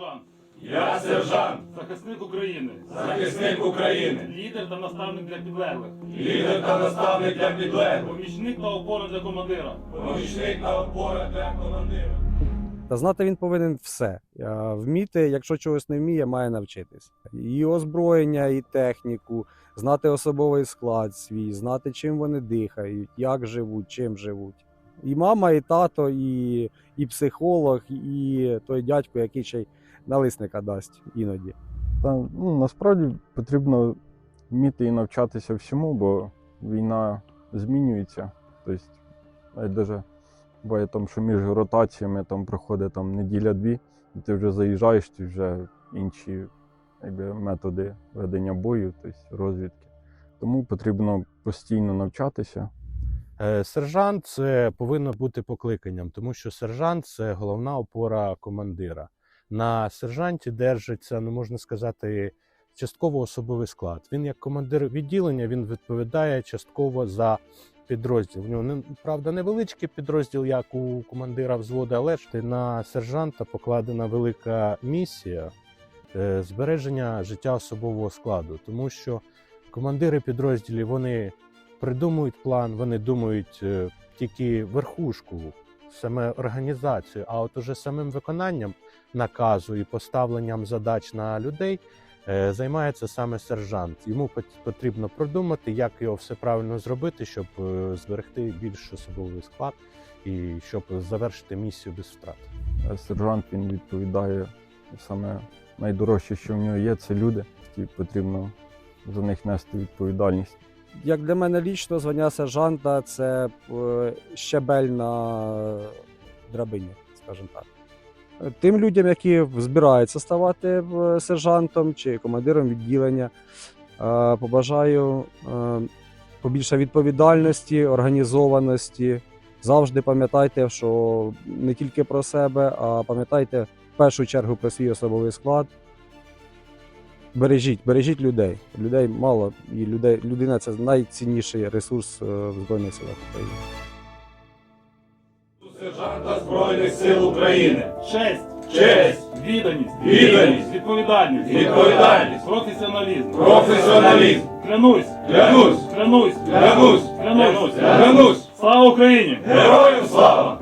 сержант, Я сержант, захисник України, захисник України, лідер та наставник для підлеглих, лідер та наставник для підлеглих, помічник та опора для командира. помічник та опора для командира. Та знати він повинен все. Вміти, якщо чогось не вміє, має навчитись. І озброєння, і техніку, знати особовий склад свій, знати, чим вони дихають, як живуть, чим живуть. І мама, і тато, і, і психолог, і той дядько, який ще й налисника дасть іноді. Та, ну, насправді потрібно вміти і навчатися всьому, бо війна змінюється. Тобто, навіть даже буває там, що між ротаціями там проходить там, неділя-дві, і ти вже заїжджаєш, ти вже інші якби, методи ведення бою, тобто розвідки. Тому потрібно постійно навчатися. Е, Сержант це повинно бути покликанням, тому що сержант це головна опора командира. На сержанті держиться, ну можна сказати, частково особовий склад. Він як командир відділення він відповідає частково за підрозділ. В нього правда невеличкий підрозділ, як у командира взводу, але ж на сержанта покладена велика місія е, збереження життя особового складу, тому що командири підрозділів вони придумують план, вони думають е, тільки верхушку, саме організацію, а от уже самим виконанням наказу і поставленням задач на людей е, займається саме сержант. Йому потрібно продумати, як його все правильно зробити, щоб е, зберегти більш особовий склад і щоб завершити місію без втрат. Сержант він відповідає саме найдорожче, що в нього є, це люди. І потрібно за них нести відповідальність. Як для мене лічно, звання сержанта це е, щебель на драбині, скажімо так. Тим людям, які збираються ставати е, сержантом чи командиром відділення, е, побажаю побільше відповідальності, організованості. Завжди пам'ятайте, що не тільки про себе, а пам'ятайте в першу чергу про свій особовий склад. Бережіть, бережіть людей. Людей мало, і людей, людина це найцінніший ресурс е, в Збройних силах України. Сержанта Збройних сил України. Честь, Честь, відданість, Відданість, відповідальність, відповідальність, професіоналізм, професіоналізм. Клянусь, Клянусь, клянусь, клянусь, клянусь. клянусь. Слава Україні! Героям слава!